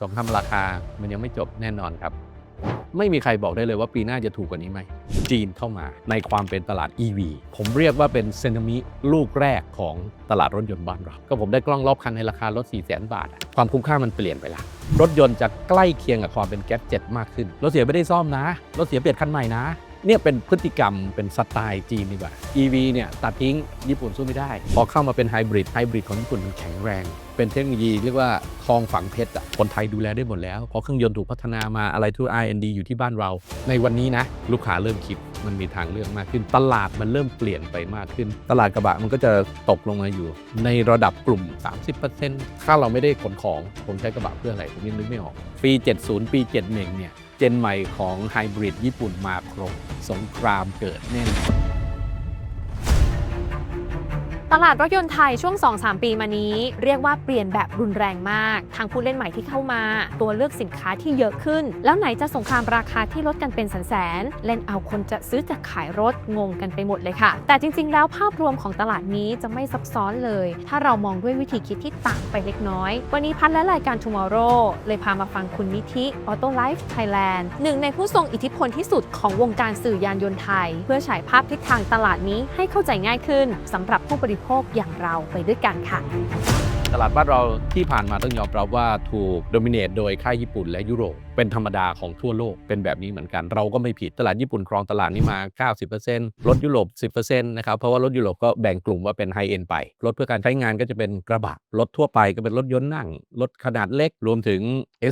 สงครามราคามันยังไม่จบแน่นอนครับ ไม่มีใครบอกได้เลยว่าปีหน้าจะถูกกว่านี้ไหม จีนเข้ามาในความเป็นตลาด EV ผมเรียกว่าเป็นเซนามิลูกแรกของตลาดรถยนต์บ้านเรา ก็ผมได้กล้องรอบคันในราคารถ 4 0 0 0 0 0 บาท ความคุ้มค่ามันเปลี่ยนไปละรถยนต์จะใกล้เคียงกับความเป็นแก๊สเจ็ดมากขึ้น รถเสียไม่ได้ซ่อมนะ รถเสียเปลี่ยนคันใหม่นะ เนี่ยเป็นพฤติกรรมเป็นสไตล์จีนดีกว่า EV เนี่ยตัดทิ้งญี่ปุ่นสู้ไม่ได้ พอเข้ามาเป็นไฮบริดไฮบริดของญี่ปุ่นมันแข็งแรง เป็นเทคโนโลยีเรียกว่าทองฝังเพชรอะคนไทยดูแลได้หมดแล้วเพราะเครื่องยนต์ถูกพัฒนามาอะไรทุก R&D อยู่ที่บ้านเรา ในวันนี้นะ ลูกค้าเริ่มคิดมันมีทางเลือกมากขึ้น ตลาดมันเริ่มเปลี่ยนไปมากขึ้น ตลาดกระบะมันก็จะตกลงมาอยู่ ในระดับกลุ่ม 30%ถ้าเราไม่ได้ขนของผมใช้กระบะเพื่ออะไรผมยังนึกไม่ออกปี 70 ปี 71 เนี่ย เจนใหม่ของไฮบริดญี่ปุ่นมาครบสงครามเกิดแน่นอน ตลาดรถยนต์ไทยช่วง 2-3 ปีมานี้ เรียกว่าเปลี่ยนแบบรุนแรงมาก ทางผู้เล่นใหม่ที่เข้ามา ตัวเลือกสินค้าที่เยอะขึ้น แล้วไหนจะสงครามราคาที่ลดกันเป็นแสนๆเล่นเอาคนจะซื้อจะขายรถงงกันไปหมดเลยค่ะ แต่จริง ๆ แล้วภาพรวมของตลาดนี้จะไม่ซับซ้อนเลย ถ้าเรามองด้วยวิธีคิดที่ต่างไปเล็กน้อย วันนี้พัดและรายการ Tomorrow เลยพามาฟังคุณนิธิ Auto Life Thailand หนึ่งในผู้ทรงอิทธิพลที่สุดของวงการสื่อยานยนต์ไทย เพื่อฉายภาพทิศทางตลาดนี้ให้เข้าใจง่ายขึ้นสำหรับผู้บริโภคอย่างเราไปด้วยกันค่ะ ตลาดบ้านเราที่ผ่านมาต้องยอมรับว่าถูกโดมิเนตโดยค่ายญี่ปุ่นและยุโรป เป็นธรรมดาของทั่วโลกเป็นแบบนี้เหมือนกัน เราก็ไม่ผิดตลาดญี่ปุ่นครองตลาดนี้มา 90%รถยุโรป 10%นะครับเพราะว่ารถยุโรปก็แบ่งกลุ่มว่าเป็นไฮเอ็นไป รถเพื่อการใช้งานก็จะเป็นกระบะ รถทั่วไปก็เป็นรถยนต์นั่ง รถขนาดเล็กรวมถึง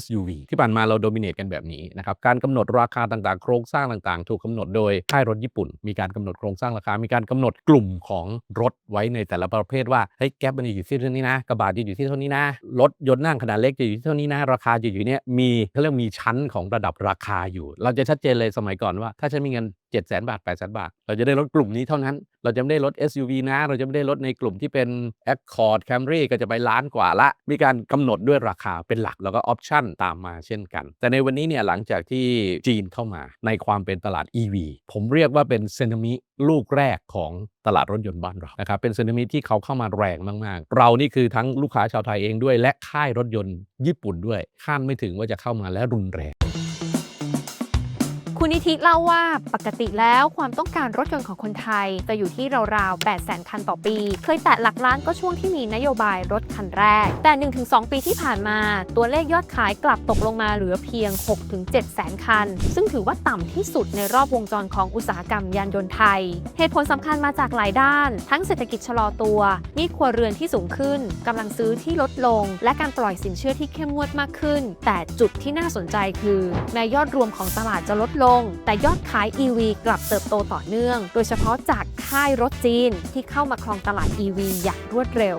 SUV ที่ผ่านมาเราโดมิเนตกันแบบนี้นะครับการกำหนดราคาต่างๆ โครงสร้างต่างๆ ถูกกำหนดโดยค่ายรถญี่ปุ่น มีการกำหนดโครงสร้างราคา มีการกำหนดกลุ่มของรถไว้ในแต่ละประเภทว่าเฮ้ยแก๊ปมันจะอยู่ที่เท่านี้นะกระบะจะอยู่ที่เท่านี้นะรถยนต์นั่งขนาดเล็กจะอยู่ที่เท่านี้นะราคาจะอยู่เนี่ยมีเขาเรียกมีชั้นของระดับราคาอยู่ เราจะชัดเจนเลยสมัยก่อนว่า ถ้าฉันมีเงิน 7 0 0 0 0 บาท 8 0 0 0 0 บาท เราจะได้รถกลุ่มนี้เท่านั้น เราจะไม่ได้รถ SUV นะ เราจะไม่ได้รถในกลุ่มที่เป็น Accord Camry ก็จะไปล้านกว่าละ มีการกำหนดด้วยราคาเป็นหลักแล้วก็ออปชั่นตามมาเช่นกัน แต่ในวันนี้เนี่ยหลังจากที่จีนเข้ามาในความเป็นตลาด EV ผมเรียกว่าเป็นเซนามิลูกแรกของตลาดรถยนต์บ้านเรานะครับเป็นเซนามิที่เขาเข้ามาแรงมากๆ เรานี่คือทั้งลูกค้าชาวไทยเองด้วย และค่ายรถยนต์ญี่ปุ่นด้วยคาดไม่ถึงว่าจะเข้ามาและรุนแรง คุณนิธิเล่าว่าปกติแล้วความต้องการรถยนต์ของคนไทย จะอยู่ที่ราวๆ8 0 0 0 0 0 คันต่อปี เคยแตะหลักล้านก็ช่วงที่มีนโยบายรถคันแรก แต่ 1-2 ปีที่ผ่านมา ตัวเลขยอดขายกลับตกลงมาเหลือเพียง 6-7 แสนคัน ซึ่งถือว่าต่ำที่สุดในรอบวงจรของอุตสาหกรรมยานยนต์ไทย เหตุผลสำคัญมาจากหลายด้าน ทั้งเศรษฐกิจชะลอตัวหนี้ครัวเรือนที่สูงขึ้นกำลังซื้อที่ลดลง และการปล่อยสินเชื่อที่เข้มงวดมากขึ้น แต่จุดที่น่าสนใจคือแม้ยอดรวมของตลาดจะลดลงแต่ยอดขาย EV กลับเติบโตต่อเนื่อง โดยเฉพาะจากค่ายรถจีนที่เข้ามาครองตลาด EV อย่างรวดเร็ว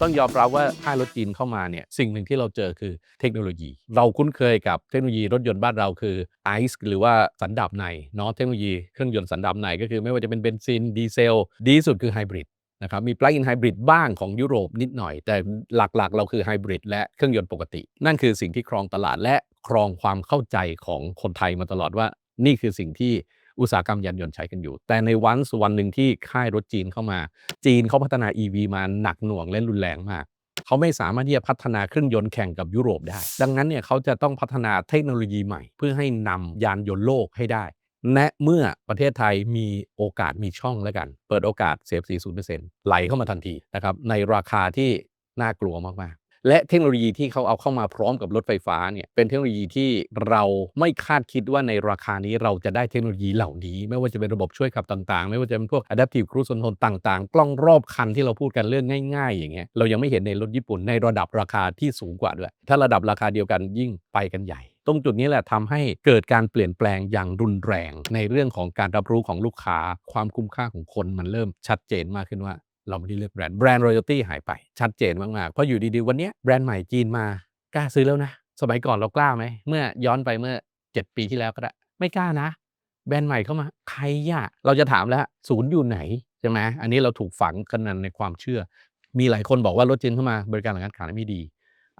ต้องยอมรับว่าค่ายรถจีนเข้ามาเนี่ยสิ่งหนึ่งที่เราเจอคือเทคโนโลยี เราคุ้นเคยกับเทคโนโลยีรถยนต์บ้านเราคือ ICE หรือว่าสันดาปในเนาะเทคโนโลยีเครื่องยนต์สันดาปในก็คือไม่ว่าจะเป็นเบนซินดีเซล ดีสุดคือไฮบริดนะครับมี plug-in hybrid บ้างของยุโรปนิดหน่อย แต่หลักๆ เราคือไฮบริดและเครื่องยนต์ปกติ นั่นคือสิ่งที่ครองตลาดและ ครองความเข้าใจของคนไทยมาตลอดว่า นี่คือสิ่งที่อุตสาหกรรมยานยนต์ใช้กันอยู่ แต่ในวันสวันหนึ่งที่ค่ายรถจีนเข้ามา จีนเขาพัฒนา EV มาหนักหน่วงและรุนแรงมากเขาไม่สามารถที่จะพัฒนาเครื่องยนต์แข่งกับยุโรปได้ ดังนั้นเนี่ยเขาจะต้องพัฒนาเทคโนโลยีใหม่ เพื่อให้นำยานยนต์โลกให้ได้และเมื่อประเทศไทยมีโอกาสมีช่องแล้วกัน เปิดโอกาสเซฟซีศูนย์เปอร์เซ็นต์ไหลเข้ามาทันทีนะครับในราคาที่น่ากลัวมากๆ และเทคโนโลยีที่เขาเอาเข้ามาพร้อมกับรถไฟฟ้าเนี่ยเป็นเทคโนโลยีที่เราไม่คาดคิดว่าในราคานี้เราจะได้เทคโนโลยีเหล่านี้ ไม่ว่าจะเป็นระบบช่วยขับต่างๆ ไม่ว่าจะเป็นพวก adaptive cruise control ต่างๆ กล้องรอบคันที่เราพูดกันเรื่องง่าย ๆ อย่างเงี้ยเรายังไม่เห็นในรถญี่ปุ่นในระดับราคาที่สูงกว่าด้วย ถ้าระดับราคาเดียวกันยิ่งไปกันใหญ่ตรงจุดนี้แหละทำให้เกิดการเปลี่ยนแปลงอย่างรุนแรง ในเรื่องของการรับรู้ของลูกค้า ความคุ้มค่าของคนมันเริ่มชัดเจนมากขึ้นว่า เราไม่ได้เลือกแบรนด์แบรนด์รอยัลตี้หายไปชัดเจนมากๆเพราะอยู่ดีๆวันนี้แบรนด์ใหม่จีนมากล้าซื้อแล้วนะ สมัยก่อนเรากล้าไหมเมื่อย้อนไปเมื่อ 7 ปีที่แล้วก็ได้ไม่กล้านะ แบรนด์ใหม่เข้ามาใครอะเราจะถามแล้วศูนย์อยู่ไหนใช่ไหมอันนี้เราถูกฝังกันนันในความเชื่อ มีหลายคนบอกว่ารถจีนเข้ามาบริการหลังการขายไม่ดี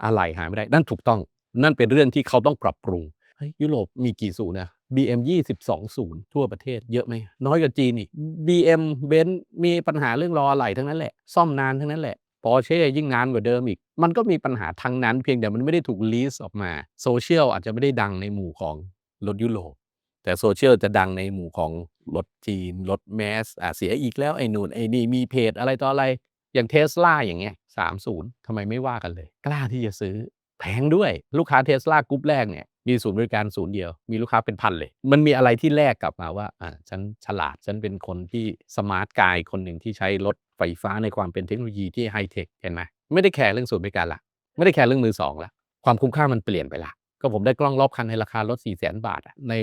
อะไรหายไม่ได้นั่นถูกต้อง นั่นเป็นเรื่องที่เขาต้องปรับปรุงยุโรปมีกี่ศูนย์นะ BM 22ศูนย์ทั่วประเทศเยอะไหมน้อยกว่าจีนอีก BM เบนมีปัญหาเรื่องรออะไหลทั้งนั้นแหละ ซ่อมนานทั้งนั้นแหละปอเช่ยิ่งนานกว่าเดิมอีก มันก็มีปัญหาทั้งนั้นเพียงแต่มันไม่ได้ถูกลีสออกมาโซเชียลอาจจะไม่ได้ดังในหมู่ของรถยุโรปแต่โซเชียลจะดังในหมู่ของรถจีนรถแมสอะเสียอีกแล้วไอ้นู่นไอ้นี่มีเพจอะไรต่ออะไรอย่างเทสลาอย่างเงี้ยสามศูนย์ทำไมไม่ว่ากันเลย กล้าที่จะซื้อแพงด้วยลูกค้าเทสลากรุ๊ปแรกเนี่ย มีศูนย์บริการศูนย์เดียว มีลูกค้าเป็นพันเลย มันมีอะไรที่แลกกลับมาว่าอ่าฉันฉลาด ฉันเป็นคนที่สมาร์ทกายคนหนึ่งที่ใช้รถไฟฟ้าในความเป็นเทคโนโลยีที่ไฮเทคเห็นไหมไม่ได้แคร์เรื่องศูนย์บริการละไม่ได้แคร์เรื่องมือสองละความคุ้มค่ามันเปลี่ยนไปละก็ผมได้กล้องรอบคันในราคารถ4 0 0 0 0 0บาทอะใน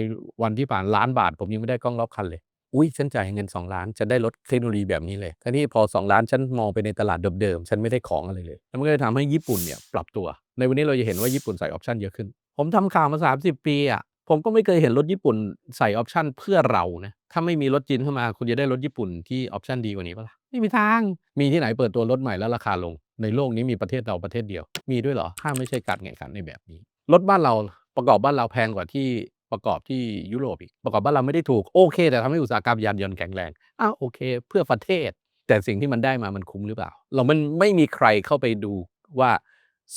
วันที่ผ่านล้านบาท ผมยังไม่ได้กล้องรอบคันเลย อุ้ยฉันจ่ายเงิน 2 ล้านฉันได้รถเทคโนโลยีแบบนี้เลยทีนี้พอ 2 ล้านฉันมองไปในตลาดเดิมๆฉันไม่ได้ของอะไรเลย แล้วมันก็เลยทำให้ญี่ปุ่นเนี่ยปรับตัว ในวันนี้เราจะเห็นว่าญี่ปุ่นใส่ออปชันเยอะขึ้น ผมทำข่าวมา30ปีอะผมก็ไม่เคยเห็นรถญี่ปุ่นใส่ออปชันเพื่อเรานะถ้าไม่มีรถจีนเข้ามา คุณจะได้รถญี่ปุ่นที่ออปชันดีกว่านี้ปะล่ะไม่มีทางมีที่ไหนเปิดตัวรถใหม่แล้วราคาลง ในโลกนี้มีประเทศเราประเทศเดียว มีด้วยเหรอ ถ้าไม่ใช่การแข่งขันในแบบนี้ รถบ้านเราประกอบบ้านเราแพงกว่าที่ประกอบที่ยุโรปอีกประกอบบ้านเราไม่ได้ถูกโอเค แต่ทำให้อุตสาหกรรมยานยนต์แข็งแรงอ้าวโอเค เพื่อประเทศ แต่สิ่งที่มันได้มามันคุ้มหรือเปล่า เรามันไม่มีใครเข้าไปดูว่า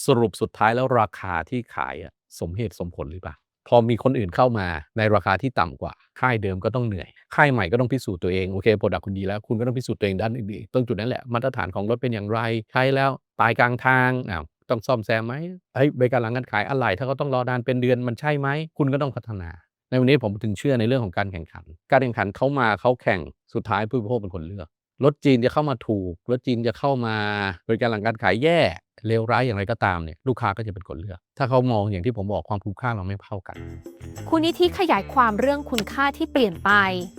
สรุปสุดท้ายแล้วราคาที่ขายอะ สมเหตุสมผลหรือเปล่าพอมีคนอื่นเข้ามาในราคาที่ต่ำกว่า ค่ายเดิมก็ต้องเหนื่อย ค่ายใหม่ก็ต้องพิสูจน์ตัวเอง โอเคโปรดักคุณดีแล้ว คุณก็ต้องพิสูจน์ตัวเองด้านอื่นๆตรงจุดนั้นแหละ มาตรฐานของรถเป็นอย่างไร ใช้แล้วตายกลางทางอ้าวต้องซ่อมแซมไหมไอ้ยบริการหลังการขายอะไร ถ้าเขาต้องรอนานเป็นเดือนมันใช่ไหม คุณก็ต้องพัฒนา ในวันนี้ผมถึงเชื่อในเรื่องของการแข่งขัน การแข่งขันเขามาเขาแข่งสุดท้ายผู้บริโภคเป็นคนเลือก รถจีนจะเข้ามาถูก รถจีนจะเข้ามาบริการหลังการขายแย่เลวร้ายอย่างไรก็ตามเนี่ยลูกค้าก็จะเป็นคนเลือก ถ้าเขามองอย่างที่ผมบอกความคุ้มค่าเราไม่เท่ากัน คุณนิธิขยายความเรื่องคุณค่าที่เปลี่ยนไป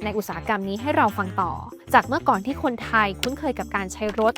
ในอุตสาหกรรมนี้ให้เราฟังต่อ จากเมื่อก่อนที่คนไทยคุ้นเคยกับการใช้รถ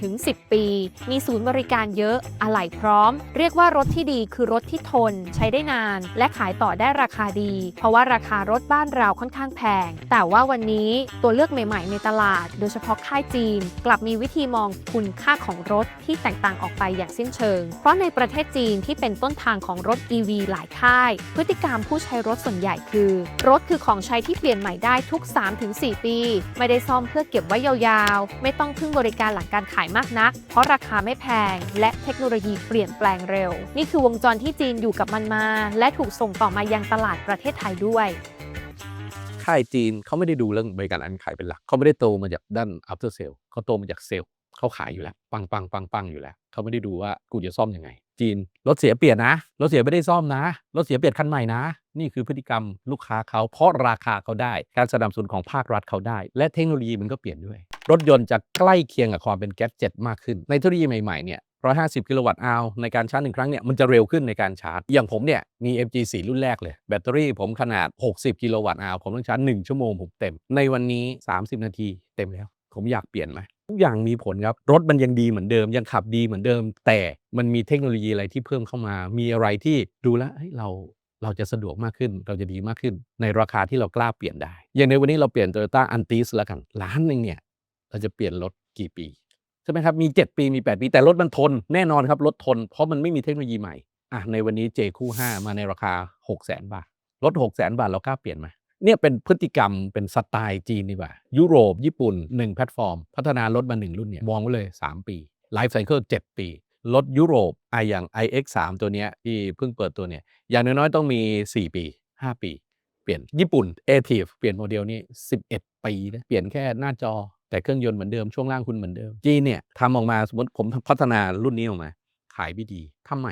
7-10 ปี มีศูนย์บริการเยอะอะไหล่พร้อม เรียกว่ารถที่ดีคือรถที่ทน ใช้ได้นาน และขายต่อได้ราคาดี เพราะว่าราคารถบ้านเราค่อนข้างแพง แต่ว่าวันนี้ตัวเลือกใหม่ ๆ ในตลาด โดยเฉพาะค่ายจีน กลับมีวิธีมองคุณค่าของรถที่แตกต่างออกไปอย่างสิ้นเชิง เพราะในประเทศจีนที่เป็นต้น้นทางของรถ EV หลายค่าย พฤติกรรมผู้ใช้รถส่วนใหญ่คือ รถคือของใช้ที่เปลี่ยนใหม่ได้ทุก 3-4 ปี ไม่ได้ซ่อมเพื่อเก็บไว้ยาวๆ ไม่ต้องพึ่งบริการหลังการขายมากนัก เพราะราคาไม่แพง และเทคโนโลยีเปลี่ยนแปลงเร็ว นี่คือวงจรที่จีนอยู่กับมันมา และถูกส่งต่อมายังตลาดประเทศไทยด้วยค่ายจีนเขาไม่ได้ดูเรื่องบริการอันขายเป็นหลักเขาไม่ได้โตมาจากด้าน after sale เขาโตมาจากเซลล์ เขาขายอยู่แล้ว ปังปังปังปังอยู่แล้วเขาไม่ได้ดูว่ากูจะซ่อมยังไง จีนรถเสียเปลี่ยนนะรถเสียไม่ได้ซ่อมนะรถเสียเปลี่ยนคันใหม่นะ นี่คือพฤติกรรมลูกค้าเขาเพราะราคาเขาได้ การสนับสนุนของภาครัฐเขาได้ และเทคโนโลยีมันก็เปลี่ยนด้วย รถยนต์จะใกล้เคียงกับความเป็นแก๊สเจ็ตมากขึ้น ในเทคโนโลยีใหม่ๆเนี่ย150 กิโลวัตต์อาวในการชาร์จหนึ่งครั้งเนี่ยมันจะเร็วขึ้นในการชาร์จ อย่างผมเนี่ยมี MG4 รุ่นแรกเลย แบตเตอรี่ผมขนาด 60 กิโลวัตต์อาวผมต้องชาร์จ 1 ชั่วโมงผมเต็ม ในวันนี้ 30 นาทีเต็มแล้ว ผมอยากเปลี่ยนไหม ทุกอย่างมีผลครับ รถมันยังดีเหมือนเดิม ยังขับดีเหมือนเดิม แต่มันมีเทคโนโลยีอะไรที่เพิ่มเข้ามา มีอะไรที่ดูแล้วเฮ้ยเราเราจะสะดวกมากขึ้น เราจะดีมากขึ้น ในราคาที่เรากล้าเปลี่ยนได้ อย่างในวันนี้เราเปลี่ยน Toyota Antis แล้วกันล้านหนึ่งเนี่ยเราจะเปลี่ยนรถกี่ปีใช่ไหมครับมี 7 ปีมี 8 ปีแต่รถมันทนแน่นอนครับรถทน เพราะมันไม่มีเทคโนโลยีใหม่อะในวันนี้เจคู่ 5 มาในราคา 6 0 0 0 0 0 บาทรถ6 0 0 0 0 0 บาทเรากล้าเปลี่ยนไหม เนี่ยเป็นพฤติกรรมเป็นสไตล์จีนดีกว่า ยุโรป ญี่ปุ่น 1 แพลตฟอร์ม พัฒนารถมา 1 รุ่นเนี่ยมองไว้เลย 3 ปีไลฟ์ไซเคิล7ปี รถยุโรปไออย่าง iX3 ตัวเนี้ยที่เพิ่งเปิดตัวเนี่ยอย่างน้อยๆ ต้องมี 4 ปี 5 ปี เปลี่ยนญี่ปุ่น a t i v เปลี่ยนโมเดลนี้ 11 ปีนะเปลี่ยนแค่หน้าจอ แต่เครื่องยนต์เหมือนเดิมช่วงล่างคุณเหมือนเดิมจีนเนี่ยทำออกมาสมมติผมพัฒนารุ่นนี้ออกมา ขายไม่ดีทำไม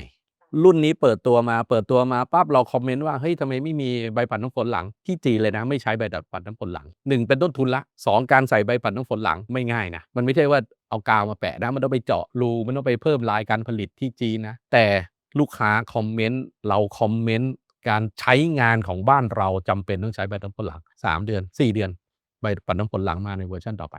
รุ่นนี้เปิดตัวมาเปิดตัวมาปั๊บเราคอมเมนต์ว่าเฮ้ยทำไมไม่มีใบปัดน้ำฝนหลังที่จีเลยนะ ไม่ใช้ใบปัดน้ำฝนหลังหนึ่งเป็นต้นทุนละสองการใส่ใบปัดน้ำฝนหลังไม่ง่ายนะมันไม่ใช่ว่าเอากาวมาแปะนะมันต้องไปเจาะรูมันต้องไปเพิ่มลายการผลิตที่จีนนะแต่ลูกค้าคอมเมนต์เราคอมเมนต์การใช้งานของบ้านเราจำเป็นต้องใช้ใบน้ำฝนหลังสามเดือนสี่เดือนใบปัดน้ำฝนหลังมาในเวอร์ชันต่อไป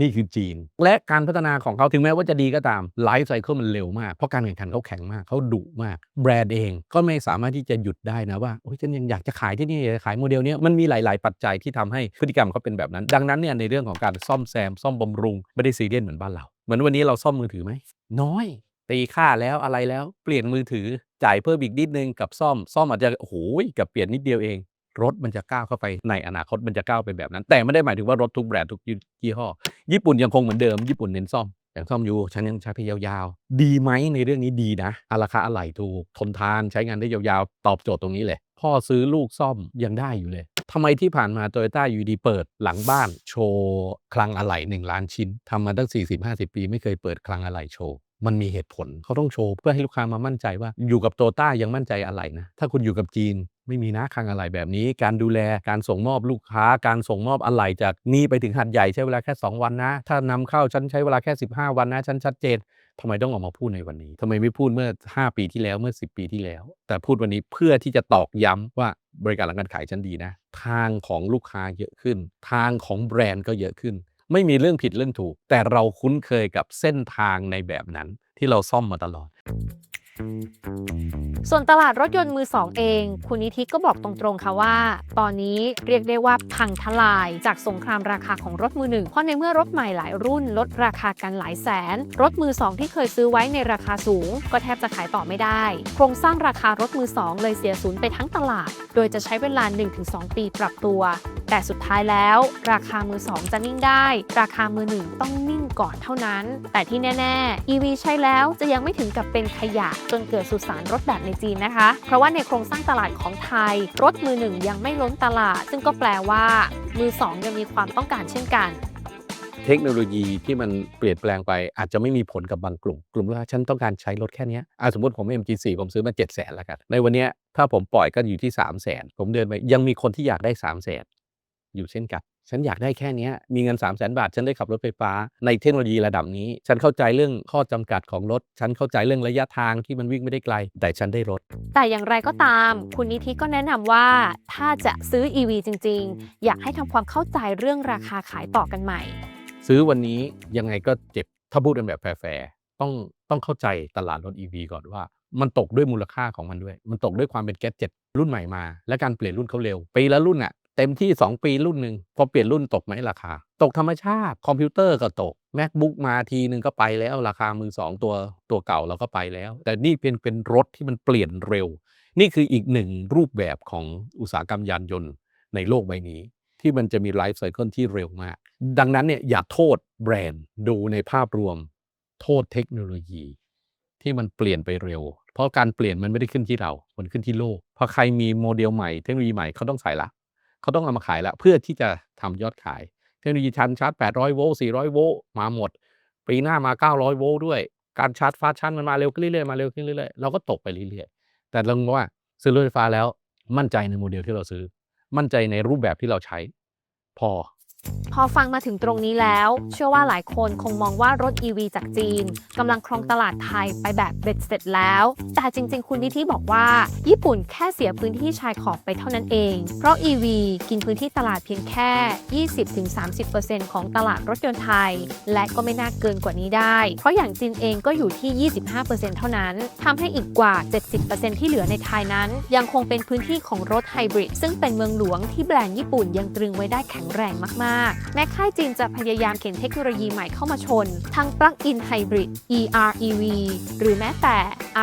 นี่คือจีน และการพัฒนาของเขาถึงแม้ว่าจะดีก็ตามไลฟ์ไซเคิลมันเร็วมาก เพราะการแข่งขันเขาแข็งมากเขาดุมาก แบรนด์เองก็ไม่สามารถที่จะหยุดได้นะว่าโอ้ยฉันยังอยากจะขายที่นี่อยากจะขายโมเดลนี้มันมีหลาย ๆ ปัจจัยที่ทำให้พฤติกรรมเขาเป็นแบบนั้น ดังนั้นเนี่ยในเรื่องของการซ่อมแซม ซ่อมบำรุง ไม่ได้ซีเรียสเหมือนบ้านเรา เหมือนวันนี้เราซ่อมมือถือไหมน้อย ตีค่าแล้วอะไรแล้วเปลี่ยนมือถือจ่ายเพิ่มอีกนิดนึงกับซ่อมซ่อมอาจจะโอ้โหกับเปลี่ยนนิดเดียวเอง รถมันจะก้าวเข้าไปในอนาคตมันจะก้าวไปแบบนั้น แต่ไม่ได้หมายถึงว่ารถทุกแบรนด์ทุกยี่ห้อ ญี่ปุ่นยังคงเหมือนเดิมญี่ปุ่นเน้นซ่อมอย่างซ่อมอยู่ฉันยังใช้ไปยาวๆ ดีไหมในเรื่องนี้ดีนะอาราคาอะไหล่ถูกทนทานใช้งานได้ยาวๆ ตอบโจทย์ตรงนี้เลยพ่อซื้อลูกซ่อมยังได้อยู่เลยทำไมที่ผ่านมาโตโยต้าอยู่ดีเปิดหลังบ้านโชว์คลังอะไหล่1ล้านชิ้นทำมาตั้ง 40-50 ปี ไม่เคยเปิดคลังอะไหล่โชว์มันมีเหตุผลเขาต้องโชว์เพื่อให้ลูกค้ามามั่นใจว่าอยู่กับโตต้ายังมั่นใจอะไรนะ ถ้าคุณอยู่กับจีน ไม่มีนะคลังอะไหล่แบบนี้ การดูแลการส่งมอบลูกค้า การส่งมอบอะไหล่จากนี่ไปถึงหัดใหญ่ใช้เวลาแค่ 2 วันนะ ถ้านำเข้าฉันใช้เวลาแค่ 15 วันนะฉันชัดเจนทำไมต้องออกมาพูดในวันนี้ทำไมไม่พูดเมื่อ 5 ปีที่แล้วเมื่อ 10 ปีที่แล้ว แต่พูดวันนี้เพื่อที่จะตอกย้ำว่าบริการหลังการขายฉันดีนะ ทางของลูกค้าเยอะขึ้น ทางของแบรนด์ก็เยอะขึ้น ไม่มีเรื่องผิดเรื่องถูก แต่เราคุ้นเคยกับเส้นทางในแบบนั้นที่เราซ่อมมาตลอด ส่วนตลาดรถยนต์มือสองเอง คุณนิธิก็บอกตรงๆค่ะว่า ตอนนี้เรียกได้ว่าพังทลาย จากสงครามราคาของรถมือหนึ่งเพราะในเมื่อรถใหม่หลายรุ่นลดราคากันหลายแสน รถมือสองที่เคยซื้อไว้ในราคาสูง ก็แทบจะขายต่อไม่ได้ โครงสร้างราคารถมือสองเลยเสียศูนย์ไปทั้งตลาด โดยจะใช้เวลา 1-2 ปีปรับตัว แต่สุดท้ายแล้ว ราคามือสองจะนิ่งได้ ราคามือหนึ่งต้องนิ่งก่อนเท่านั้น แต่ที่แน่ ๆ EV ใช้แล้วจะยังไม่ถึงกับเป็นขยะจนเกิดสุสานรถแบบในจีนนะคะ เพราะว่าในโครงสร้างตลาดของไทย รถมือหนึ่งยังไม่ล้นตลาด ซึ่งก็แปลว่ามือสองยังมีความต้องการเช่นกันเทคโนโลยีที่มันเปลี่ยนแปลงไปอาจจะไม่มีผลกับบางกลุ่ม กลุ่มว่าฉันต้องการใช้รถแค่นี้อะสมมติผม MG4 ผมซื้อมา 7 0 0 0 0 0แล้วกัน ในวันนี้ถ้าผมปล่อยก็อยู่ที่ 3 0 0 0 0 0 ผมเดินไปยังมีคนที่อยากได้ 3 0 0 0 0 0 อยู่เช่นกัน ฉันอยากได้แค่เนี้ยมีเงิน 3 0 0 0 0 0บาท ฉันได้ขับรถไฟฟ้า ในเทคโนโลยีระดับนี้ ฉันเข้าใจเรื่องข้อจำกัดของรถ ฉันเข้าใจเรื่องระยะทางที่มันวิ่งไม่ได้ไกล แต่ฉันได้รถ แต่อย่างไรก็ตาม คุณนิธิก็แนะนำว่าถ้าจะซื้อ EV จริง ๆ อยากให้ทำความเข้าใจเรื่องราคาขายต่อกันใหม่ ซื้อวันนี้ยังไงก็เจ็บถ้าพูดกันแบบแฟร์ๆต้องต้องเข้าใจตลาดรถ EV ก่อนว่ามันตกด้วยมูลค่าของมันด้วย มันตกด้วยความเป็นแก๊สเจ็ตรุ่นใหม่มา และการเปลี่ยนรุ่นเขาเร็วปีละรุ่นอะ เต็มที่ 2 ปีรุ่นหนึ่งพอเปลี่ยนรุ่นตกไหมราคา ตกธรรมชาติคอมพิวเตอร์ก็ตก macbook มาทีหนึ่งก็ไปแล้ว ราคามือสองตัวตัวเก่าเราก็ไปแล้ว แต่นี่เป็นเป็นรถที่มันเปลี่ยนเร็ว นี่คืออีกหนึ่งรูปแบบของอุตสาหกรรมยานยนต์ในโลกใบนี้ ที่มันจะมีไลฟ์ไซเคิลที่เร็วมาก ดังนั้นเนี่ยอย่าโทษแบรนด์ดูในภาพรวม โทษเทคโนโลยี ที่มันเปลี่ยนไปเร็ว เพราะการเปลี่ยนมันไม่ได้ขึ้นที่เรา มันขึ้นที่โลกพอใครมีโมเดลใหม่เทคโนโลยีใหม่เขาต้องใส่ละ เขาต้องเอามาขายแล้วเพื่อที่จะทำยอดขาย เทคโนโลยีชันชาร์จ 800 โวลต์ 400 โวลต์มาหมด ปีหน้ามา 900 โวลต์ด้วย การชาร์จฟาชันมันมาเร็วขึ้นเรื่อยๆ มาเร็วขึ้นเรื่อยๆ เราก็ตกไปเรื่อยๆ แต่เราว่าซื้อรถไฟฟ้าแล้วมั่นใจในโมเดลที่เราซื้อ มั่นใจในรูปแบบที่เราใช้ พอ พอฟังมาถึงตรงนี้แล้ว เชื่อว่าหลายคนคงมองว่ารถ EV จากจีนกำลังครองตลาดไทยไปแบบเบ็ดเสร็จแล้ว แต่จริง ๆ คุณนิธิบอกว่า ญี่ปุ่นแค่เสียพื้นที่ชายขอบไปเท่านั้นเอง เพราะ EV กินพื้นที่ตลาดเพียงแค่ 20-30%ของตลาดรถยนต์ไทย และก็ไม่น่าเกินกว่านี้ได้ เพราะอย่างจีนเองก็อยู่ที่ 25%เท่านั้นทำให้อีกกว่า 70%ที่เหลือในไทยนั้น ยังคงเป็นพื้นที่ของรถไฮบริดซึ่งเป็นเมืองหลวงที่แบรนด์ญี่ปุ่นยังตรึงไว้ได้แข็งแรงมากๆแม้ค่ายจีนจะพยายามเข็นเทคโนโลยีใหม่เข้ามาชน ทั้ง Plug-in Hybrid EREV หรือแม้แต่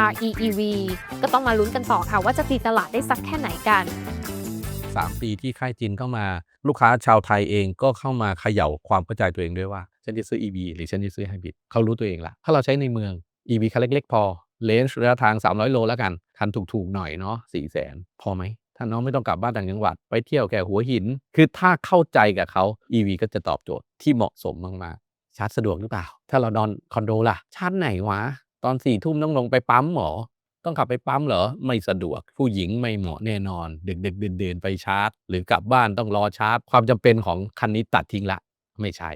REEV ก็ต้องมาลุ้นกันต่อค่ะว่าจะตีตลาดได้สักแค่ไหนกัน 3 ปีที่ค่ายจีนเข้ามา ลูกค้าชาวไทยเองก็เข้ามาเขย่าความเข้าใจตัวเองด้วยว่าฉันจะซื้อ EV หรือฉันจะซื้อไฮบริดเขารู้ตัวเองละถ้าเราใช้ในเมือง EV คันเล็กๆพอเลนส์ระยะทาง 300 โลแล้วกัน คันถูกๆหน่อยเนาะ4 0 0แสนพอไหม ถ้าน้องไม่ต้องกลับบ้านต่างจังหวัด ไปเที่ยวแค่หัวหิน คือถ้าเข้าใจกับเขา EV ก็จะตอบโจทย์ที่เหมาะสมมากๆชาร์จสะดวกหรือเปล่า ถ้าเรานอนคอนโดล่ะ ชาร์จไหนวะ ตอนสี่ทุ่มต้องลงไปปั๊มหรอ ต้องขับไปปั๊มเหรอ ไม่สะดวก ผู้หญิงไม่เหมาะแน่นอนเด็กๆเดินๆไปชาร์จ หรือกลับบ้านต้องรอชาร์จ ความจำเป็นของคันนี้ตัดทิ้งละ ไม่ใช่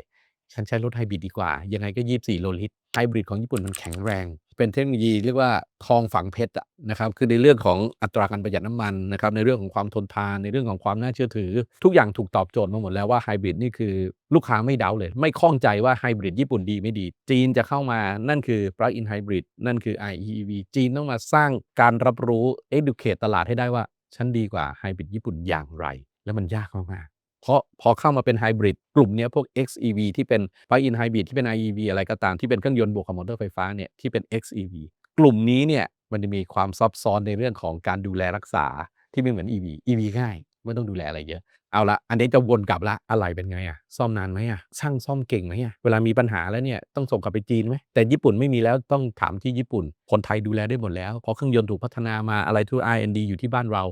ฉันใช้รถไฮบริดดีกว่า ยังไงก็24โลลิตรไฮบริดของญี่ปุ่นมันแข็งแรง เป็นเทคโนโลยีเรียกว่าทองฝังเพชรนะครับคือในเรื่องของอัตราการประหยัดน้ำมันนะครับในเรื่องของความทนทานในเรื่องของความน่าเชื่อถือ ทุกอย่างถูกตอบโจทย์มาหมดแล้วว่าไฮบริดนี่คือลูกค้าไม่เดาเลย ไม่ข้องใจว่าไฮบริดญี่ปุ่นดีไม่ดี จีนจะเข้ามานั่นคือ plug-in hybrid นั่นคือ IEV จีนต้องมาสร้างการรับรู้ educate ตลาดให้ได้ว่าฉันดีกว่าไฮบริดญี่ปุ่นอย่างไร แล้วมันยากมาก เพราะพอเข้ามาเป็นไฮบริดกลุ่มนี้พวก XEV ที่เป็น plug-in hybrid ที่เป็น IEV อะไรก็ตามที่เป็นเครื่องยนต์บวกกับมอเตอร์ไฟฟ้าเนี่ยที่เป็น XEV กลุ่มนี้เนี่ยมันจะมีความซับซ้อนในเรื่องของการดูแลรักษาที่ไม่เหมือน EV EV ง่ายไม่ต้องดูแลอะไรเยอะ เอาละอันนี้จะวนกลับละอะไรเป็นไงอะซ่อมนานไหมอะช่างซ่อมเก่งไหมอะเวลามีปัญหาแล้วเนี่ยต้องส่งกลับไปจีนไหมแต่ญี่ปุ่นไม่มีแล้วต้องถามที่ญี่ปุ่น คนไทยดูแลได้หมดแล้วเพราะเครื่องยนต์ถูกพัฒนามาอะไรทุก R&D อยู่ที่บ้านเรา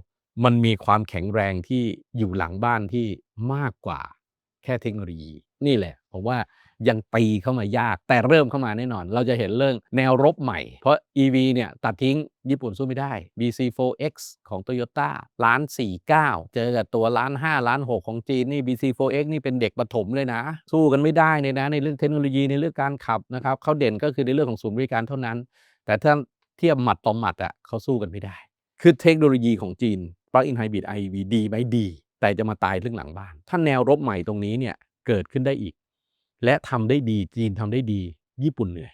มันมีความแข็งแรงที่อยู่หลังบ้านที่มากกว่าแค่เทคโนโลยี นี่แหละผมว่ายังตีเข้ามายากแต่เริ่มเข้ามาแน่นอน เราจะเห็นเรื่องแนวรบใหม่ เพราะ EV เนี่ยตัดทิ้งญี่ปุ่นสู้ไม่ได้ BC4X ของ Toyota ล้าน 49 เจอกับตัวล้าน 5 ล้าน 6 ของจีนนี่ BC4X นี่เป็นเด็กประถมเลยนะ สู้กันไม่ได้เลยนะในเรื่องเทคโนโลยีในเรื่องการขับนะครับเขาเด่นก็คือในเรื่องของศูนย์บริการเท่านั้น แต่ถ้าเทียบหมัดต่อหมัดอะเขาสู้กันไม่ได้ คือเทคโนโลยีของจีน ปลั๊กอินไฮบริดไอวีดีไหมดี แต่จะมาตายเรื่องหลังบ้าน ถ้าแนวรบใหม่ตรงนี้เนี่ยเกิดขึ้นได้อีก และทำได้ดีจีนทำได้ดี ญี่ปุ่นเหนื่อย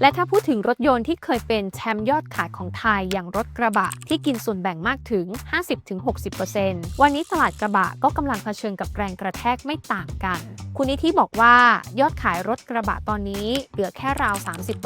และถ้าพูดถึงรถยนต์ที่เคยเป็นแชมป์ยอดขายของไทยอย่างรถกระบะ ที่กินส่วนแบ่งมากถึง 50-60%วันนี้ตลาดกระบะก็กำลังเผชิญกับแรงกระแทกไม่ต่างกัน คุณนิธิบอกว่ายอดขายรถกระบะตอนนี้เหลือแค่ราว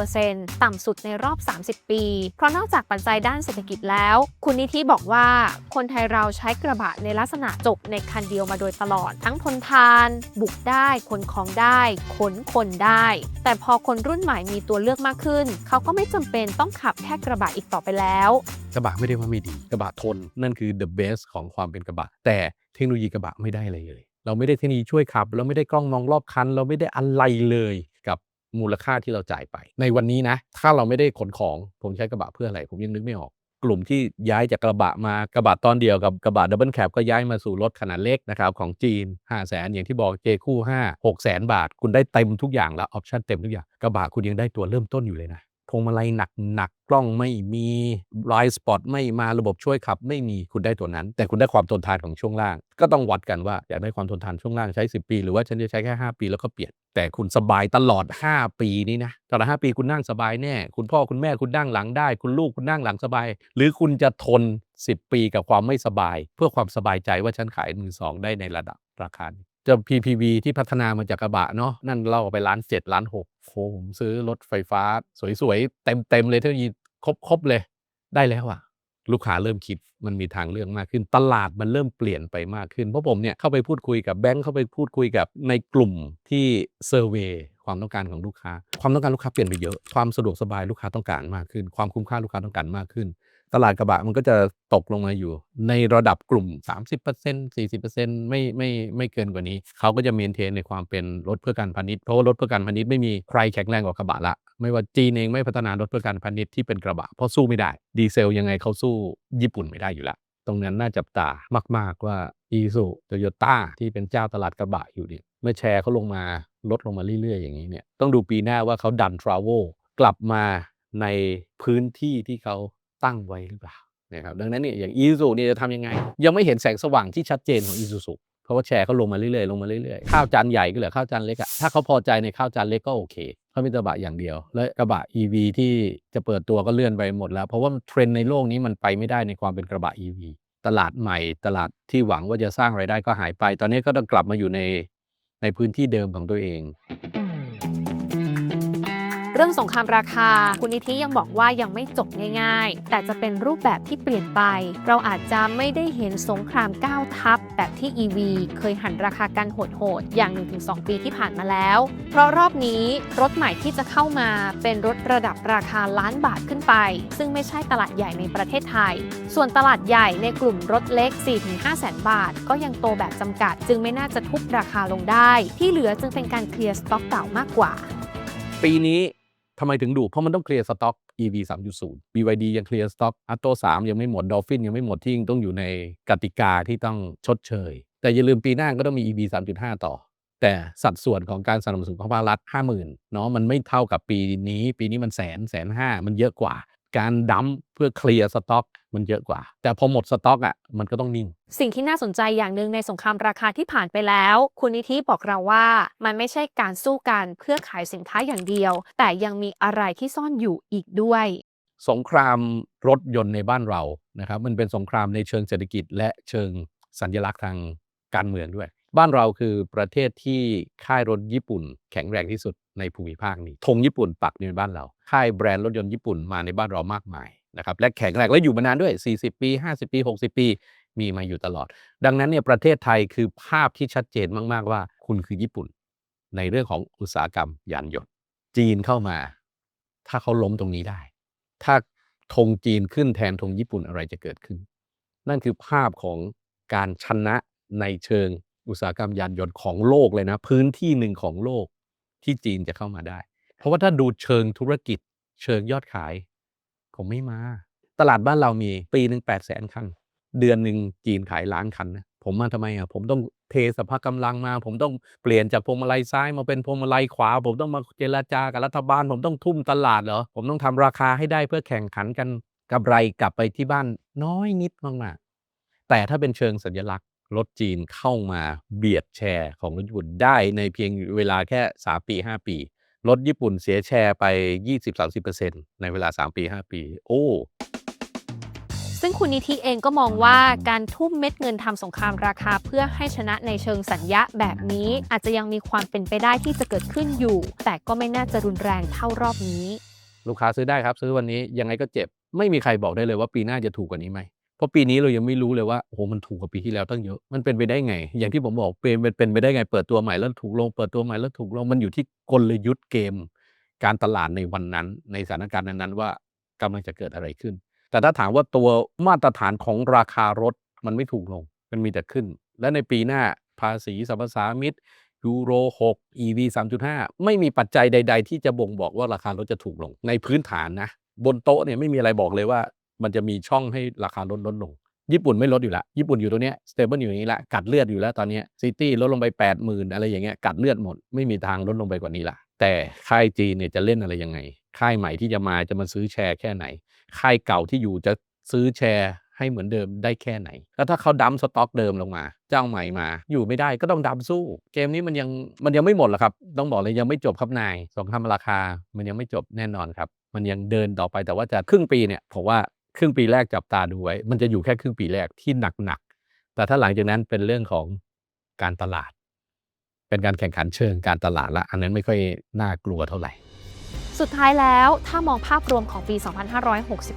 30%ต่ำสุดในรอบ 30 ปี เพราะนอกจากปัจจัยด้านเศรษฐกิจแล้ว คุณนิธิบอกว่าคนไทยเราใช้กระบะในลักษณะจบในคันเดียวมาโดยตลอด ทั้งทนทาน บุกได้ขนของได้ขนคนได้ แต่พอคนรุ่นใหม่มีตัวเลือกมากขึ้น เขาก็ไม่จำเป็นต้องขับแค่กระบะอีกต่อไปแล้ว กระบะไม่ได้ว่าไม่ดี กระบะทน นั่นคือ the best ของความเป็นกระบะ แต่เทคโนโลยีกระบะไม่ได้อะไรเลยเราไม่ได้เทคโนโลยีช่วยขับ เราไม่ได้กล้องมองรอบคัน เราไม่ได้อะไรเลยกับมูลค่าที่เราจ่ายไป ในวันนี้นะ ถ้าเราไม่ได้ขนของ ผมใช้กระบะเพื่ออะไร ผมยังนึกไม่ออก กลุ่มที่ย้ายจากกระบะมากระบะตอนเดียวกับกระบะดับเบิลแคปก็ย้ายมาสู่รถขนาดเล็กนะครับของจีน 5 0 0แสนอย่างที่บอกเจคู่5 6แสนบาท คุณได้เต็มทุกอย่างแล้วออปชั่นเต็มทุกอย่างกระบะคุณยังได้ตัวเริ่มต้นอยู่เลยนะ พวงมาลัยหนักหนักๆกล้องไม่มีไลน์สปอตไม่มาระบบช่วยขับ ไม่มีคุณได้ตัวนั้น แต่คุณได้ความทนทานของช่วงล่าง ก็ต้องวัดกันว่าอยากได้ความทนทานช่วงล่างใช้ 10 ปี หรือว่าฉันจะใช้แค่ 5 ปีแล้วก็เปลี่ยน แต่คุณสบายตลอด 5 ปีนี้นะตลอด5ปีคุณนั่งสบายแน่ คุณพ่อคุณแม่คุณนั่งหลังได้ คุณลูกคุณนั่งหลังสบาย หรือคุณจะทน 10 ปีกับความไม่สบาย เพื่อความสบายใจว่าฉันขายมือสองได้ในระดับราคานี้ จะ PPV ที่พัฒนามาจากกระบะเนาะนั่นเราเอาไปล้านเจ็ดล้านหกโอ้ผมซื้อรถไฟฟ้า สวยๆ เต็มๆเลยเทคโนโลยีครบๆเลย ได้แล้วอะลูกค้าเริ่มคิดมันมีทางเลือกมากขึ้น ตลาดมันเริ่มเปลี่ยนไปมากขึ้น เพราะผมเนี่ยเข้าไปพูดคุยกับแบงค์เข้าไปพูดคุยกับในกลุ่มที่เซอร์เวยความต้องการของลูกค้า ความต้องการลูกค้าเปลี่ยนไปเยอะความสะดวกสบายลูกค้าต้องการมากขึ้น ความคุ้มค่าลูกค้าต้องการมากขึ้น ตลาดกระบะมันก็จะตกลงมาอยู่ ในระดับกลุ่ม 30% 40%ไม่ไม่ไม่เกินกว่านี้ เขาก็จะเมนเทนในความเป็นรถเพื่อการพาณิชย์เพราะว่ารถเพื่อการพาณิชย์ไม่มีใครแข็งแรงกว่ากระบะละ ไม่ว่าจีนเองไม่พัฒนารถเพื่อการพาณิชย์ที่เป็นกระบะเพราะสู้ไม่ได้ ดีเซลยังไงเขาสู้ญี่ปุ่นไม่ได้อยู่ล้วตรงนั้นน่าจับตามาก ๆว่าอีซูโตโยต้าที่เป็นเจ้าตลาดกระบะอยู่เนี่ยเมื่อแชร์เขาลงมาลดลงมาเรื่อยๆอย่างนี้เนี่ยต้องดูปีหน้าว่าเขาดันทราเวลกลับมาในพื้นที่ที่เขา ตั้งไว้หรือเปล่านะครับดังนั้นเนี่ยอย่างอีซูซูเนี่ยจะทำยังไง ยังไม่เห็นแสงสว่างที่ชัดเจนของอีซูซูเพราะว่าแชร์เขาลงมาเรื่อยๆลงมาเรื่อยๆข้าวจานใหญ่ก็เหลือข้าวจานเล็กอะถ้าเขาพอใจในข้าวจานเล็กก็โอเคเขามีกระบะอย่างเดียว และกระบะ EV ที่จะเปิดตัวก็เลื่อนไปหมดแล้ว เพราะว่าเทรนด์ในโลกนี้มันไปไม่ได้ในความเป็นกระบะ EV ตลาดใหม่ตลาดที่หวังว่าจะสร้างไรายได้ก็หายไป ตอนนี้ก็ต้องกลับมาอยู่ในในพื้นที่เดิมของตัวเอง เรื่องสงครามราคา คุณนิธิยังบอกว่ายังไม่จบง่ายๆ แต่จะเป็นรูปแบบที่เปลี่ยนไป เราอาจจะไม่ได้เห็นสงครามก้าวทัพแบบที่ EV เคยหันราคากันโหดๆ อย่าง 1-2 ปีที่ผ่านมาแล้ว เพราะรอบนี้รถใหม่ที่จะเข้ามาเป็นรถระดับราคาล้านบาทขึ้นไป ซึ่งไม่ใช่ตลาดใหญ่ในประเทศไทย ส่วนตลาดใหญ่ในกลุ่มรถเล็ก 4-5แสนบาท ก็ยังโตแบบจำกัด จึงไม่น่าจะทุบราคาลงได้ ที่เหลือจึงเป็นการเคลียร์สต็อกเก่ามากกว่า ปีนี้ ทำไมถึงดูเพราะมันต้องเคลียร์สต็อก EV 3.0 BYD ยังเคลียร์สต็อกอัตโต3ยังไม่หมด Dolphin ยังไม่หมดที่ยังต้องอยู่ในกติกาที่ต้องชดเชย แต่อย่าลืมปีหน้าก็ต้องมี EV 3.5 ต่อ แต่สัดส่วนของการสนับสนุนของภาครัฐ 50,000เนาะมันไม่เท่ากับปีนี้ ปีนี้มันแสนแสนห้ามันเยอะกว่า การดัมเพื่อเคลียร์สต็อกมันเยอะกว่า แต่พอหมดสต็อกอะมันก็ต้องนิ่ง สิ่งที่น่าสนใจอย่างหนึ่งในสงครามราคาที่ผ่านไปแล้ว คุณนิธิบอกเราว่า มันไม่ใช่การสู้กันเพื่อขายสินค้าอย่างเดียว แต่ยังมีอะไรที่ซ่อนอยู่อีกด้วย สงครามรถยนต์ในบ้านเรานะครับมันเป็นสงครามในเชิงเศรษฐกิจ และเชิงสัญลักษณ์ทางการเมืองด้วย บ้านเราคือประเทศที่ค่ายรถญี่ปุ่น แข็งแรงที่สุดในภูมิภาคนี้ธงญี่ปุ่นปักอยู่ในบ้านเรา ค่ายแบรนด์รถยนต์ญี่ปุ่นมาในบ้านเรามากมายนะครับและแข็งแรงและอยู่มานานด้วย 40 ปี 50 ปี 60 ปี มีมาอยู่ตลอด ดังนั้นเนี่ยประเทศไทยคือภาพที่ชัดเจนมากๆว่า คุณคือญี่ปุ่น ในเรื่องของอุตสาหกรรมยานยนต์จีนเข้ามา ถ้าเขาล้มตรงนี้ได้ ถ้าธงจีนขึ้นแทนธงญี่ปุ่นอะไรจะเกิดขึ้น นั่นคือภาพของการชนะในเชิง อุตสาหกรรมยานยนต์ของโลกเลยนะ พื้นที่หนึ่งของโลกที่จีนจะเข้ามาได้ เพราะว่าถ้าดูเชิงธุรกิจ เชิงยอดขายคงไม่มา ตลาดบ้านเรามีปีหนึ่งแปดแสนคัน เดือนหนึ่งจีนขายล้านคันนะผมมาทำไมอะผมต้องเทสภาพกำลังมา ผมต้องเปลี่ยนจากพวงมาลัยซ้ายมาเป็นพวงมาลัยขวา ผมต้องมาเจรจากับรัฐบาล ผมต้องทุ่มตลาดเหรอ ผมต้องทำราคาให้ได้เพื่อแข่งขันกันกำไรกลับไปที่บ้านน้อยนิดมากๆแต่ถ้าเป็นเชิงสัญลักษณ์ รถจีนเข้ามาเบียดแชร์ของรถญี่ปุ่นได้ในเพียงเวลาแค่ 3 ปี 5 ปี รถญี่ปุ่นเสียแชร์ไป 20-30%ในเวลา 3 ปี 5 ปี โอ้ ซึ่งคุณนิธิเองก็มองว่าการทุ่มเม็ดเงินทำสงครามราคาเพื่อให้ชนะในเชิงสัญญะแบบนี้ อาจจะยังมีความเป็นไปได้ที่จะเกิดขึ้นอยู่ แต่ก็ไม่น่าจะรุนแรงเท่ารอบนี้ ลูกค้าซื้อได้ครับ ซื้อวันนี้ยังไงก็เจ็บ ไม่มีใครบอกได้เลยว่าปีหน้าจะถูกกว่านี้ไหม ราะปีนี้เรายังไม่รู้เลยว่าโอ้โหมันถูกกว่าปีที่แล้วตั้งเยอะมันเป็นไปได้ไง อย่างที่ผมบอกเป็นเป็นเป็นไปได้ไง เปิดตัวใหม่แล้วถูกลงเปิดตัวใหม่แล้วถูกลงมันอยู่ที่กลยุทธ์เกม การตลาดในวันนั้น ในสถานการณ์นั้นๆว่ากำลังจะเกิดอะไรขึ้น แต่ถ้าถามว่าตัวมาตรฐานของราคารถมันไม่ถูกลง มันมีแต่ขึ้น และในปีหน้าภาษีสรรพสามิตยูโร 6 EV 3.5 ไม่มีปัจจัยใด ๆ ที่จะบ่งบอกว่าราคารถจะถูกลง ในพื้นฐานนะ บนโต๊ะเนี่ยไม่มีอะไรบอกเลยว่า มันจะมีช่องให้ราคาลดลดลง ญี่ปุ่นไม่ลดอยู่แล้วญี่ปุ่นอยู่ตรงเนี้ยสเตเบิลอยู่อย่างนี้ละกัดเลือดอยู่แล้วตอนนี้ซิตี้ลดลงไป 8 0,000 อะไรอย่างเงี้ยกัดเลือดหมดไม่มีทางลดลงไปกว่านี้ละแต่ค่ายจีนเนี่ยจะเล่นอะไรยังไง ค่ายใหม่ที่จะมาจะมาซื้อแชร์แค่ไหน ค่ายเก่าที่อยู่จะซื้อแชร์ให้เหมือนเดิมได้แค่ไหน แล้วถ้าเขาดัมสต็อกเดิมลงมา เจ้าใหม่มา อยู่ไม่ได้ก็ต้องดัมสู้ เกมนี้มันยังมันยังไม่หมดหรอกครับ ต้องบอกเลยยังไม่จบครับนายสงครามราคา มันยังไม่จบแน่นอนครับ มันยังเดินต่อไปแต่ว่าจะครึ่งปีเนี่ยผมว่า ครึ่งปีแรกจับตาดูไว้ มันจะอยู่แค่ครึ่งปีแรกที่หนักๆ แต่ถ้าหลังจากนั้นเป็นเรื่องของการตลาด เป็นการแข่งขันเชิงการตลาดละ อันนั้นไม่ค่อยน่ากลัวเท่าไหร่ สุดท้ายแล้วถ้ามองภาพรวมของปี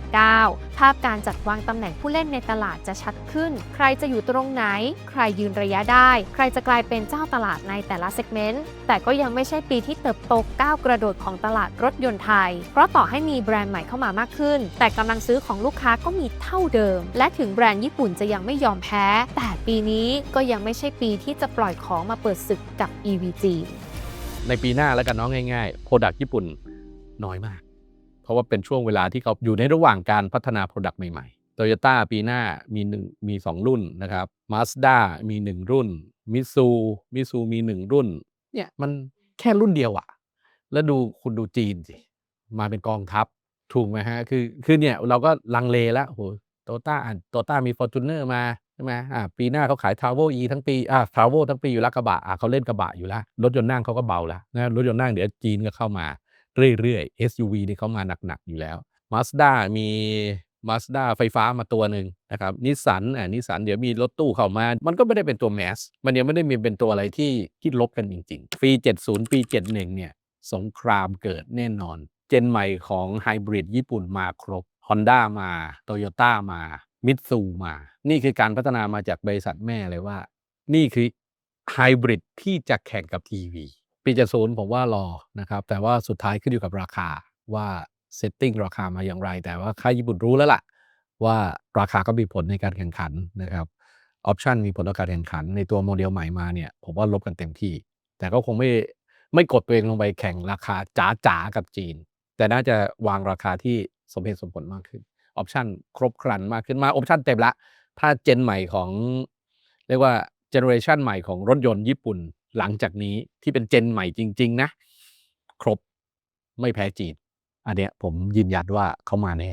2569 ภาพการจัดวางตำแหน่งผู้เล่นในตลาดจะชัดขึ้น ใครจะอยู่ตรงไหน ใครยืนระยะได้ ใครจะกลายเป็นเจ้าตลาดในแต่ละเซกเมนต์ แต่ก็ยังไม่ใช่ปีที่เติบโตก้าวกระโดดของตลาดรถยนต์ไทย เพราะต่อให้มีแบรนด์ใหม่เข้ามามากขึ้น แต่กำลังซื้อของลูกค้าก็มีเท่าเดิม และถึงแบรนด์ญี่ปุ่นจะยังไม่ยอมแพ้ แต่ปีนี้ก็ยังไม่ใช่ปีที่จะปล่อยของมาเปิดศึกกับ EV จีนในปีหน้าแล้วกันน้องง่ายๆโปรดักต์ญี่ปุ่น น้อยมาก เพราะว่าเป็นช่วงเวลาที่เขาอยู่ในระหว่างการพัฒนาโปรดักต์ใหม่ๆโตโยต้าปีหน้ามีหนึ่งมี 2 รุ่นนะครับมาสด้ามี 1 รุ่นมิซูมิซูมี 1 รุ่นเนี่ยมันแค่รุ่นเดียวอะแล้วดูคุณดูจีนสิมาเป็นกองทัพถูกไหมฮะคือคือเนี่ยเราก็ลังเลแล้วโหโตต้าโตต้ามีฟอร์จูเนอร์มาใช่ไหมอ่าปีหน้าเขาขายทาวเวออีทั้งปีอ่าทาวเวอทั้งปีอยู่แล้วกระบะอ่าเขาเล่นกระบะอยู่แล้ว รถยนต์นั่งเขาก็เบาแล้วนะรถยนต์นั่งเดี๋ยวจีนก็เข้ามา เรื่อยๆ SUV นี่เขามาหนักๆ อยู่แล้ว Mazda มี Mazda ไฟฟ้ามาตัวหนึ่งนะครับนิสสันอ่านิสสันเดี๋ยวมีรถตู้เข้ามา มันก็ไม่ได้เป็นตัวแมส มันยังไม่ได้มีเป็นตัวอะไรที่ที่ลบกันจริงๆปี70ปี71เนี่ยสงครามเกิดแน่นอน เจนใหม่ของไฮบริดญี่ปุ่นมาครบ Honda มา Toyota มามิตซูมา นี่คือการพัฒนามาจากบริษัทแม่เลยว่า นี่คือไฮบริดที่จะแข่งกับ EV ปีจะศูนย์ผมว่ารอนะครับ แต่ว่าสุดท้ายขึ้นอยู่กับราคาว่าเซตติ้งราคามาอย่างไร แต่ว่าค่ายญี่ปุ่นรู้แล้วล่ะ ว่าราคาก็มีผลในการแข่งขันนะครับออปชันมีผลต่อการแข่งขันในตัวโมเดลใหม่มาเนี่ย ผมว่าลบกันเต็มที่ แต่ก็คงไม่ไม่กดตัวเองลงไปแข่งราคาจ๋าๆกับจีน แต่น่าจะวางราคาที่สมเหตุสมผลมากขึ้นออปชันครบครันมากขึ้นมาออปชันเต็มละ ถ้าเจนใหม่ของ เรียกว่าเจเนอเรชันใหม่ของรถยนต์ญี่ปุ่น หลังจากนี้ที่เป็นเจนใหม่จริง ๆ นะ ครบไม่แพ้จีน อันเนี้ยผมยืนยันว่าเขามาแน่